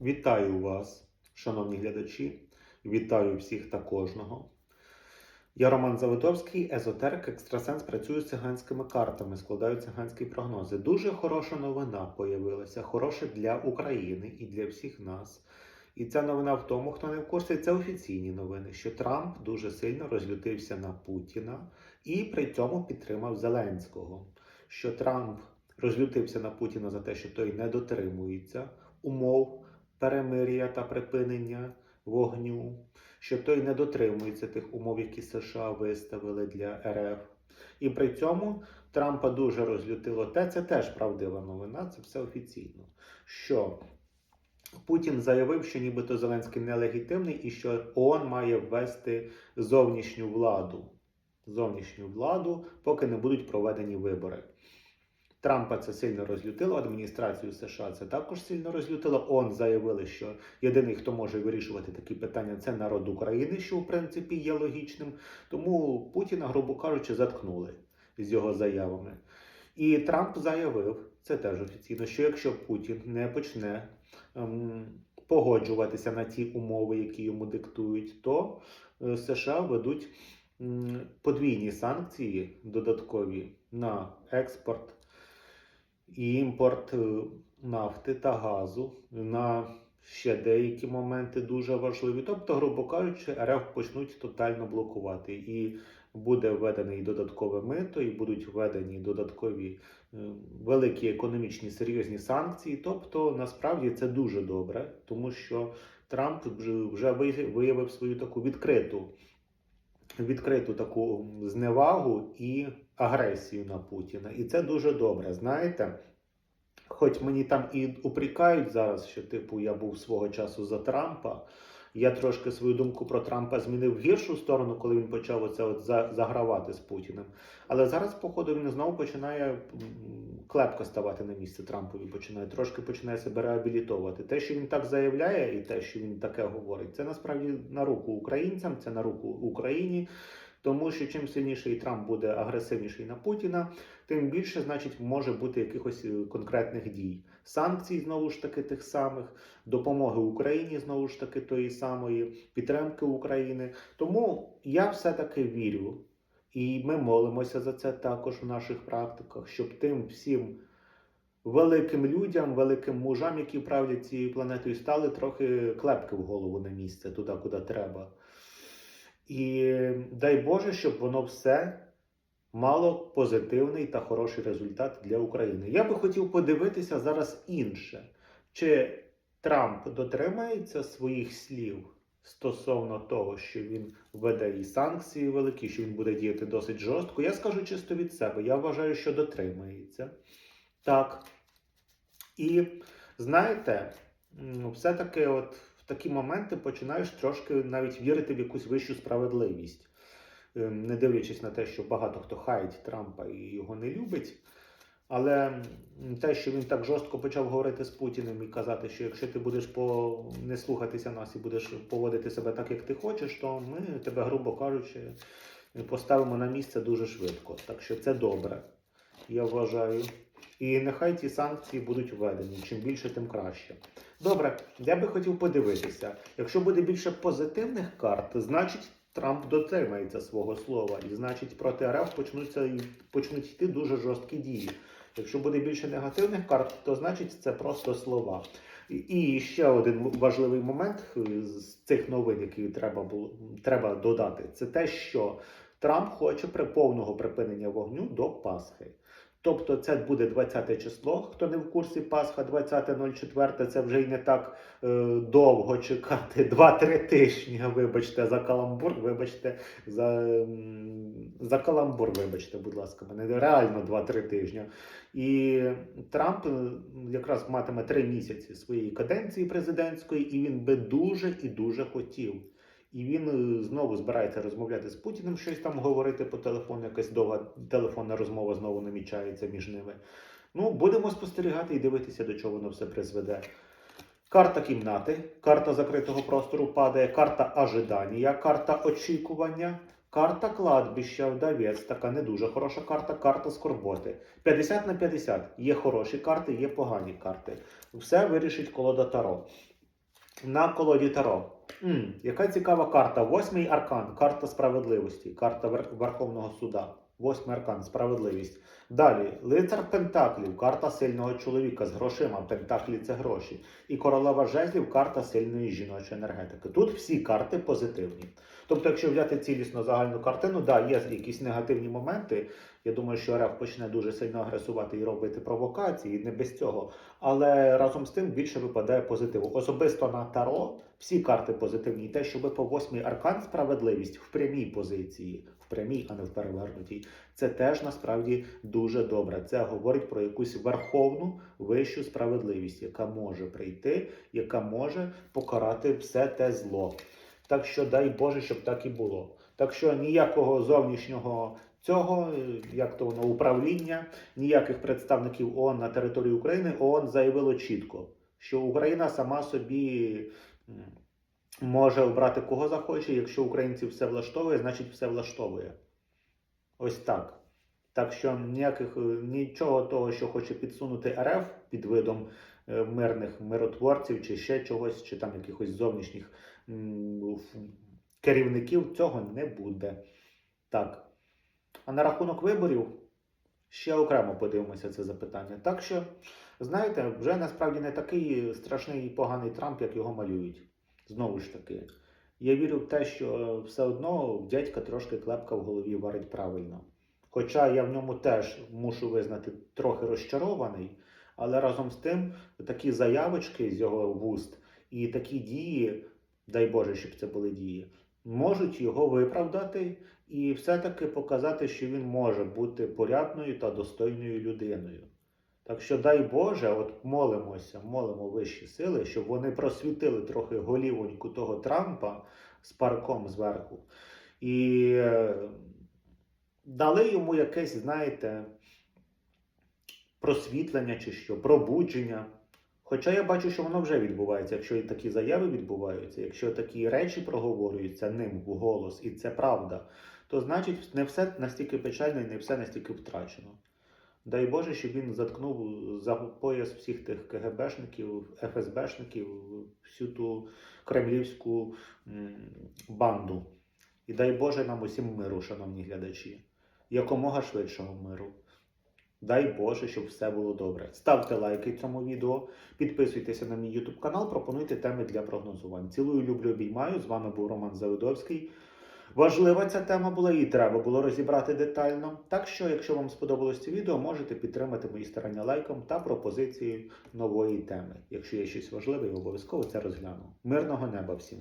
Вітаю вас, шановні глядачі. Вітаю всіх та кожного. Я Роман Завитовський, езотерик, екстрасенс, працюю з циганськими картами, складаю циганські прогнози. Дуже хороша новина появилася, хороша для України і для всіх нас. І ця новина в тому, хто не в курсі, це офіційні новини, що Трамп дуже сильно розлютився на Путіна і при цьому підтримав Зеленського. Що Трамп розлютився на Путіна за те, що той не дотримується умов перемир'я та припинення вогню, що той не дотримується тих умов, які США виставили для РФ. І при цьому Трампа дуже розлютило те, це теж правдива новина, це все офіційно. Що Путін заявив, що нібито Зеленський нелегітимний і що ООН має ввести зовнішню владу. Зовнішню владу, поки не будуть проведені вибори. Трампа це сильно розлютило, адміністрацію США це також сильно розлютило. ООН заявили, що єдиний, хто може вирішувати такі питання, це народ України, що в принципі є логічним. Тому Путіна, грубо кажучи, заткнули з його заявами. І Трамп заявив, це теж офіційно, що якщо Путін не почне ем, погоджуватися на ті умови, які йому диктують, то е, США ведуть подвійні санкції додаткові на експорт імпорт е, нафти та газу на ще деякі моменти дуже важливі. Тобто, грубо кажучи, РФ почнуть тотально блокувати. І буде введене і додаткове мито, і будуть введені додаткові е, великі економічні серйозні санкції. Тобто, насправді це дуже добре, тому що Трамп вже виявив свою таку відкриту, відкриту таку зневагу і агресію на Путіна. І це дуже добре. Знаєте, хоч мені там і упрекають зараз, що типу я був свого часу за Трампа. Я трошки свою думку про Трампа змінив в гіршу сторону, коли він почав оце от загравати з Путіним. Але зараз, походу, він знову починає клепко ставати на місце Трампові. Починає трошки починає себе реабілітовувати. Те, що він так заявляє, і те, що він таке говорить, це насправді на руку українцям, це на руку Україні. Тому що чим сильніший Трамп буде агресивніший на Путіна, тим більше, значить, може бути якихось е, конкретних дій. Санкцій знову ж таки тих самих, допомоги Україні знову ж таки тої самої, підтримки України. Тому я все-таки вірю, і ми молимося за це також в наших практиках, щоб тим всім великим людям, великим мужам, які правлять цією планетою, стали трохи клепки в голову на місце, туди, куди треба. І дай Боже, щоб воно все мало позитивний та хороший результат для України. Я би хотів подивитися зараз інше, чи Трамп дотримається своїх слів стосовно того, що він введе і санкції великі, що він буде діяти досить жорстко. Я скажу чисто від себе. Я вважаю, що дотримається. Так. І знаєте, все-таки от в такі моменти починаєш трошки навіть вірити в якусь вищу справедливість. Ем, Не дивлячись на те, що багато хто хаїть Трампа і його не любить. Але те, що він так жорстко почав говорити з Путіним і казати, що якщо ти будеш по... не слухатися нас і будеш поводити себе так, як ти хочеш, то ми тебе, грубо кажучи, поставимо на місце дуже швидко. Так що це добре, я вважаю. І нехай ці санкції будуть введені. Чим більше, тим краще. Добре, я би хотів подивитися. Якщо буде більше позитивних карт, значить Трамп дотримається свого слова, і значить проти РФ почнуться почнуть йти дуже жорсткі дії. Якщо буде більше негативних карт, то значить це просто слова. І- ще один важливий момент е, з цих новин, які треба було треба додати, це те, що Трамп хоче при повного припинення вогню до Пасхи. Тобто це буде 20 число. Хто не в курсі Пасха 20.04, це вже й не так е, довго чекати. 2-3 тижні. Вибачте, за каламбур, вибачте, за, за каламбур, вибачте, будь ласка, мене реально 2-3 тижні. І Трамп е, якраз матиме 3 місяці своєї каденції президентської, і він би дуже і дуже хотів. І він е, знову збирається розмовляти з Путіним, щось там говорити по телефону, якась довга телефонна розмова знову намічається між ними. Ну, будемо спостерігати і дивитися, до чого воно все призведе. Карта кімнати, карта закритого простору падає, карта ожидання, карта очікування, карта кладбища, вдавець, така не дуже хороша карта, карта скорботи. 50 на 50. Є хороші карти, є погані карти. Все вирішить колода Таро. на колоді Таро. М яка цікава карта. Восьмий аркан, карта справедливості, карта Вер- Верховного суда. Восьмий аркан, справедливість. Далі, лицар Пентаклів, карта сильного чоловіка з грошима. Пентаклі це гроші. І королева жезлів, карта сильної жіночої енергетики. Тут всі карти позитивні. Тобто, якщо взяти цілісно загальну картину, да, є якісь негативні моменти. Я думаю, що РФ почне дуже сильно агресувати і робити провокації, не без цього. Але разом з тим більше випадає позитиву. Особисто на Таро всі карти позитивні. І те, що ви по восьмій аркан справедливість в прямій позиції, в прямій, а не в перевернутій, це теж насправді дуже добре. Це говорить про якусь верховну вищу справедливість, яка може прийти, яка може покарати все те зло. Так що дай Боже, щоб так і було. Так що ніякого зовнішнього цього, е, як то воно управління, ніяких представників ООН на території України ООН заявило чітко, що Україна сама собі може обрати кого захоче. Якщо українців все влаштовує, значить все влаштовує. Ось так. Так що ніяких е, нічого того, що хоче підсунути РФ під видом е, мирних миротворців, чи ще чогось, чи там якихось зовнішніх керівників, цього не буде. Так. А на рахунок виборів ще окремо подивимося це запитання. Так що, знаєте, вже насправді не такий страшний і поганий Трамп, як його малюють. Знову ж таки, я вірю в те, що все одно дядька трошки клепка в голові варить правильно. Хоча я в ньому теж мушу визнати трохи розчарований, але разом з тим такі заявочки з його вуст і такі дії, дай Боже, щоб це були дії, можуть його виправдати і все-таки показати, що він може бути порядною та достойною людиною. Так що, дай Боже, от молимося, молимо вищі сили, щоб вони просвітили трохи голівоньку того Трампа з парком зверху. І е, дали йому якесь, знаєте, просвітлення чи що, пробудження. Хоча я бачу, що воно вже відбувається, якщо і такі заяви відбуваються, якщо такі речі проговорюються ним в голос, і це правда, то значить не все настільки печально і не все настільки втрачено. Дай Боже, щоб він заткнув за пояс всіх тих КГБшників, ФСБшників, всю ту кремлівську банду. І дай Боже нам усім миру, шановні глядачі, якомога швидшого миру. Дай Боже, щоб все було добре. Ставте лайки цьому відео, підписуйтеся на мій YouTube канал, пропонуйте теми для прогнозувань. Цілую, люблю, обіймаю. З вами був Роман Завидовський. Важлива ця тема була і треба було розібрати детально. Так що, якщо вам сподобалось це відео, можете підтримати мої старання лайком та пропозиції нової теми. Якщо є щось важливе, я обов'язково це розгляну. Мирного неба всім!